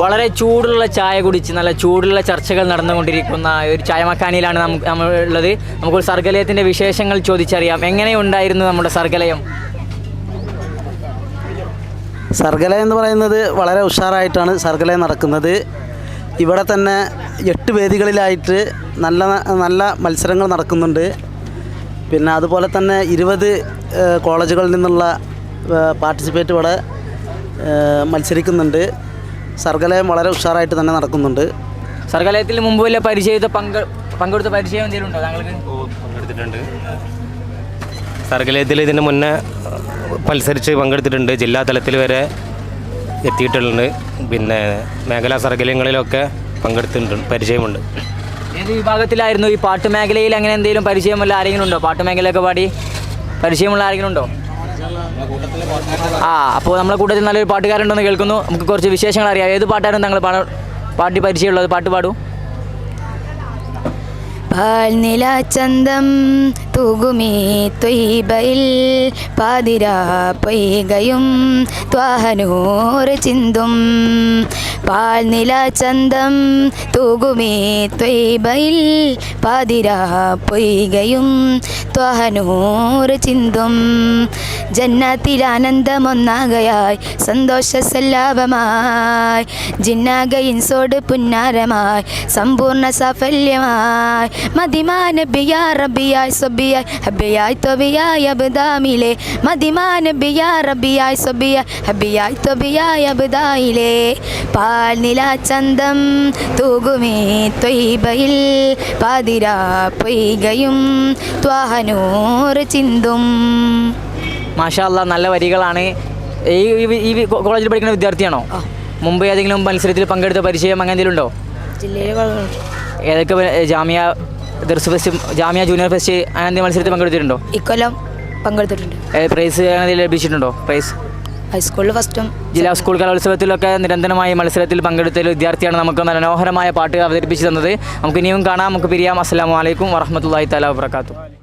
വളരെ ചൂടുള്ള ചായ കുടിച്ച് നല്ല ചൂടുള്ള ചർച്ചകൾ നടന്നുകൊണ്ടിരിക്കുന്ന ഒരു ചായമക്കാനിയിലാണ് നമുക്ക് നമ്മളുള്ളത്. നമുക്ക് സർഗലയത്തിന്റെ വിശേഷങ്ങൾ ചോദിച്ചറിയാം. എങ്ങനെയുണ്ടായിരുന്നു നമ്മുടെ സർഗലയം? സർഗലയം എന്ന് പറയുന്നത് വളരെ ഉഷാറായിട്ടാണ് സർഗലയം നടക്കുന്നത്. ഇവിടെ തന്നെ എട്ട് വേദികളിലായിട്ട് നല്ല നല്ല മത്സരങ്ങൾ നടക്കുന്നുണ്ട്. പിന്നെ അതുപോലെ തന്നെ ഇരുപത് കോളേജുകളിൽ നിന്നുള്ള പാർട്ടിസിപ്പേറ്റ് ഇവിടെ മത്സരിക്കുന്നുണ്ട്. സർഗലയം വളരെ ഉഷാറായിട്ട് തന്നെ നടക്കുന്നുണ്ട്. സർഗലയത്തിൽ മുമ്പ് വല്ല പരിചയത്തെ പങ്കെ പങ്കെടുത്ത പരിചയം എന്തെങ്കിലും ഉണ്ടോ താങ്കൾക്ക്? പങ്കെടുത്തിട്ടുണ്ട്. സർഗലയത്തിൽ ഇതിന് മുന്നേ മത്സരിച്ച് പങ്കെടുത്തിട്ടുണ്ട്. ജില്ലാ തലത്തിൽ വരെ എത്തിയിട്ടുണ്ട്. പിന്നെ മേഖലാ സർഗലയങ്ങളിലൊക്കെ പങ്കെടുത്തിട്ടുണ്ട് പരിചയമുണ്ട്. ഏത് വിഭാഗത്തിലായിരുന്നു ഈ പാട്ട് മേഖലയിൽ അങ്ങനെ എന്തെങ്കിലും പരിചയമുള്ള ആരെങ്കിലും ഉണ്ടോ? പാട്ട് മേഖലയൊക്കെ പാടി പരിചയമുള്ള ആരെങ്കിലും ഉണ്ടോ? ആ അപ്പോൾ നമ്മളെ കൂട്ടത്തിൽ നല്ലൊരു പാട്ടുകാരുണ്ടെന്ന് കേൾക്കുന്നു. നമുക്ക് കുറച്ച് വിശേഷങ്ങൾ അറിയാം. ഏത് പാട്ടാണ് താങ്കൾ പാട പാട്ടി പരിചയമുള്ളത്? പാട്ട് പാടൂ. പാൽനില ചന്തം തൂകുമീ ത്വയ്ബയിൽ പാതിരാ പൊയ്കയും ത്വാഹനൂറ് ചിന്തും. പാൽനില ചന്തം തൂകുമീ ത്വയ്ബയിൽ പാതിരാ പൊയ്കയും ത്വാഹനൂറ് ചിന്തും. ജന്നത്തിലാനന്ദമൊന്നാകയായി സന്തോഷ സല്ലാപമായി ജിന്നാകയിൻസോട് പുന്നാരമായി സമ്പൂർണ സാഫല്യമായി. മതിമാനബിയാ റബിയായി സൊബിയായി ഹബിയായി തൊബിയായി അബുദാമിലെ മതിമാനബിയാ റബിയായി സൊബിയായി ഹബിയായി തൊബിയായി അബുദായിലെ പാൽനില ചന്തം തൂകുമേ ത്വയ്ബയിൽ പാതിരാ പൊയ്കയും. ത്വാഹനൂറ് ചിന്തും. മാഷാ അല്ലാ നല്ല വരികളാണ്. ഈ ഈ- കോളേജിൽ പഠിക്കുന്ന വിദ്യാർത്ഥിയാണോ? മുമ്പ് ഏതെങ്കിലും മത്സരത്തിൽ പങ്കെടുത്ത പരിചയം അങ്ങനെ എന്തെങ്കിലും ഉണ്ടോ? ഏതൊക്കെ ജാമ്യ ജാമിയ ദർസ് ഫെസ്റ്റ് ജാമിയ ജൂനിയർ ഫെസ്റ്റ് അങ്ങനെ മത്സരത്തിൽ പങ്കെടുത്തിട്ടുണ്ടോ? ഇക്കൊല്ലം പങ്കെടുത്തിട്ടുണ്ട്. പ്രൈസ് അങ്ങനെ ലഭിച്ചിട്ടുണ്ടോ? പ്രൈസ്? ഹൈസ്കൂളിൽ ഫസ്റ്റും ജില്ലാ സ്കൂൾ കലോത്സവത്തിലൊക്കെ നിരന്തരമായി മത്സരത്തിൽ പങ്കെടുത്ത ഒരു വിദ്യാർത്ഥിയാണ് നമുക്ക് മനോഹരമായ പാട്ട് അവതരിപ്പിച്ചു തന്നത്. നമുക്ക് ഇനിയും കാണാം. നമുക്ക് പിരിയാം. അസ്സാം വലൈക്കും വറഹമത്തല്ലാഹി തലാ വാത്തു